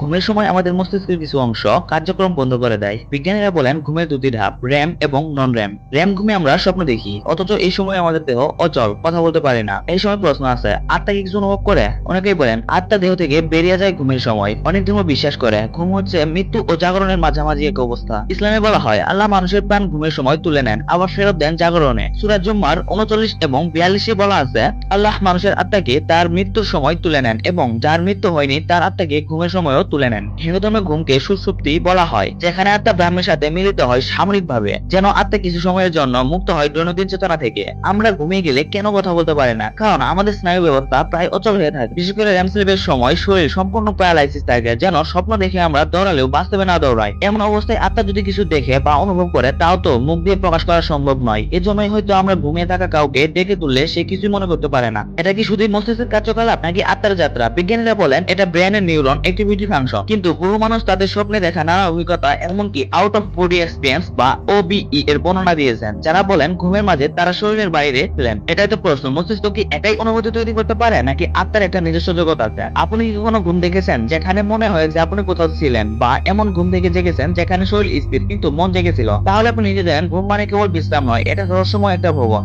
ঘুমের সময় আমাদের মস্তিষ্কের কিছু অংশ কার্যক্রম বন্ধ করে দেয়। বিজ্ঞানীরা বলেন ঘুমের দুটি ধাপ র্যাম এবং নন র্যাম র্যাম ঘুমে আমরা স্বপ্ন দেখি, অথচ এই সময় আমাদের দেহ অচল, কথা বলতে পারে না। এই সময় প্রশ্ন আছে, আত্মা কি কিছু অনুভব করে? অনেকেই বলেন, আত্মা দেহ থেকে বেরিয়ে যায় ঘুমের সময়। অনেক ধর্ম বিশ্বাস করে, ঘুম হচ্ছে মৃত্যু ও জাগরণের মাঝামাঝি এক অবস্থা। ইসলামে বলা হয়, আল্লাহ মানুষের প্রাণ ঘুমের সময় তুলে নেন, আবার ফেরত দেন জাগরণে। সুরাজ জুম্মার উনচল্লিশ এবং বিয়াল্লিশে বলা আছে, আল্লাহ মানুষের আত্মাকে তার মৃত্যুর সময় তুলে নেন এবং যার মৃত্যু হয়নি, তার আত্মাকে ঘুমের সময়ও তুলে নেন। হিন্দু ধর্মে ঘুমকে সুসুপ্তি বলা হয়, যেখানে আত্মা ব্রাহ্মের সাথে মিলিত হয় সামরিকভাবে, যেন আত্মা কিছু সময়ের জন্য মুক্ত হয় দৈনন্দিন চেতনা থেকে। আমরা ঘুমিয়ে গেলে কেন কথা বলতে পারে না? কারণ আমাদের স্নায়ু ব্যবস্থা প্রায় অচল হয়ে থাকে। বিশেষ করে র্যাম স্লিপের সময় শরীর সম্পূর্ণ প্যারালাইসিস থাকে, যেন স্বপ্ন দেখে আমরা দৌড়ালেও বাস্তবে না দৌড়াই। এমন অবস্থায় আত্মা যদি কিছু দেখে বা অনুভব করে, তাও তো মুখ দিয়ে প্রকাশ করা সম্ভব নয়। এজন্যই হয়তো আমরা ঘুমিয়ে থাকা কাউকে ডেকে তুললে সে কিছুই মনে করতে পারে না। এটা কি শুধুই মস্তিষ্কের কার্যকলাপ নাকি আত্মার যাত্রা? বিজ্ঞানীরা বলেন, এটা ব্রেনের নিউরন অ্যাক্টিভিটি ফাংশন কিন্তু বহু মানুষ তাদের স্বপ্নে দেখা নানা অভিজ্ঞতা, এমনকি আউট অফ বডি এক্সপিরিয়েন্স বা ওবিই এর বর্ণনা দিয়েছেন, যারা বলেন ঘুমের মাঝে তারা শরীরের বাইরে ছিলেন। এটাই তো প্রশ্ন, মস্তিষ্ক কি একাই অনুভূতি তৈরি করতে পারে, নাকি আত্মার একটা নিজস্ব জগৎ আছে? আপনি কি কোনো ঘুম দেখেছেন যেখানে মনে হয় যে আপনি কোথাও ছিলেন, বা এমন ঘুম থেকে জেগেছেন যেখানে শরীর স্থির কিন্তু মন জেগেছিল? তাহলে আপনি নিজে দেন ঘুম মানে কেবল বিশ্রাম নয়, এটা রহস্যময় একটা ভবন।